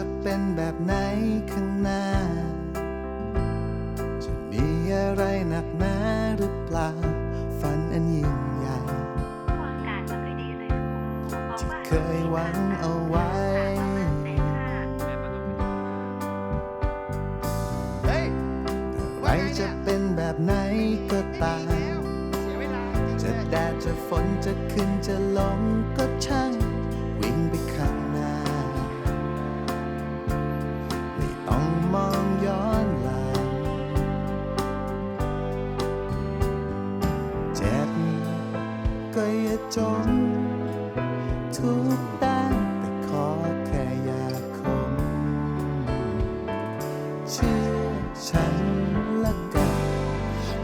จะเป็นแบบไหนข้างหน้า จะมีอะไรหนักหนาหรือเปล่า ฝันอันยิ่งใหญ่าาที่เคยหวังเอาไว้อะไรจะเป็นแบบไหนก็ตาม จะแดดจะฝนจะขึ้นจะลงก็ช่าง จน ทุกด้านแต่ขอแค่อย่าคม เชื่อฉันละกัน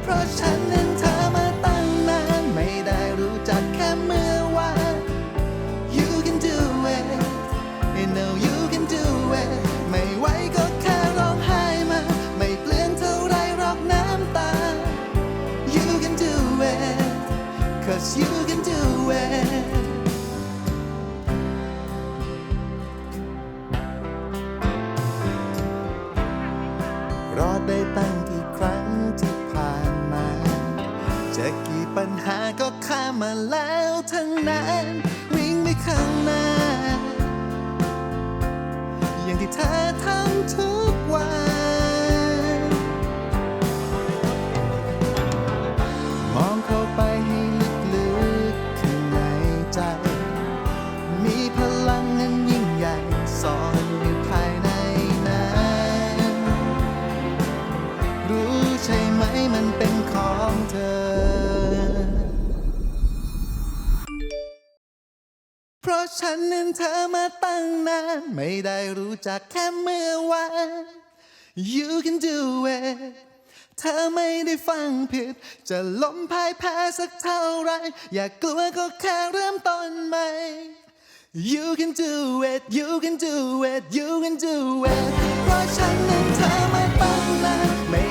เพราะฉัน ปัญหาก็ข้ามมาแล้วทั้งนั้น วิ่งไปข้างหน้า อย่างที่เธอทำทุกวันมองเข้าไปให้ลึกๆข้างในใจ มีพลังนั้นยิ่งใหญ่ซ่อนอยู่ภายในนั้นรู้ใช่ไหมมันเป็นของเธอะฉันนั้นเธอมาตั้งนานไม่ได้รู้จักแค่เมื่อวาน You can do it เธอไม่ได้ฟังผิด จะล้มพ่ายแพ้สักเท่าไร อย่ากลัวก็แค่เริ่มต้นใหม่ You can do it You can do it You can do it เพราะฉันนั้นเธอมาตั้งนาน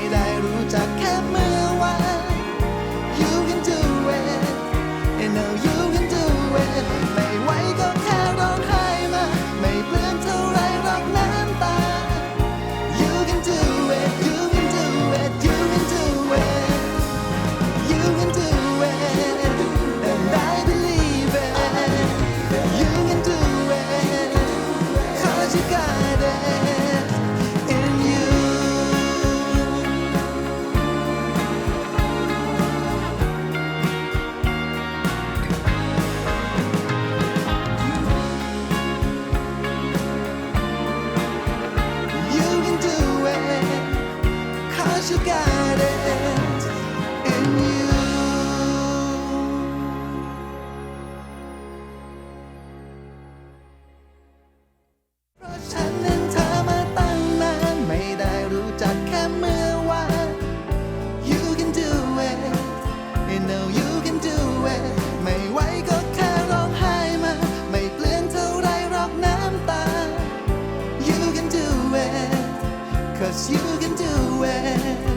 Cause you can do it.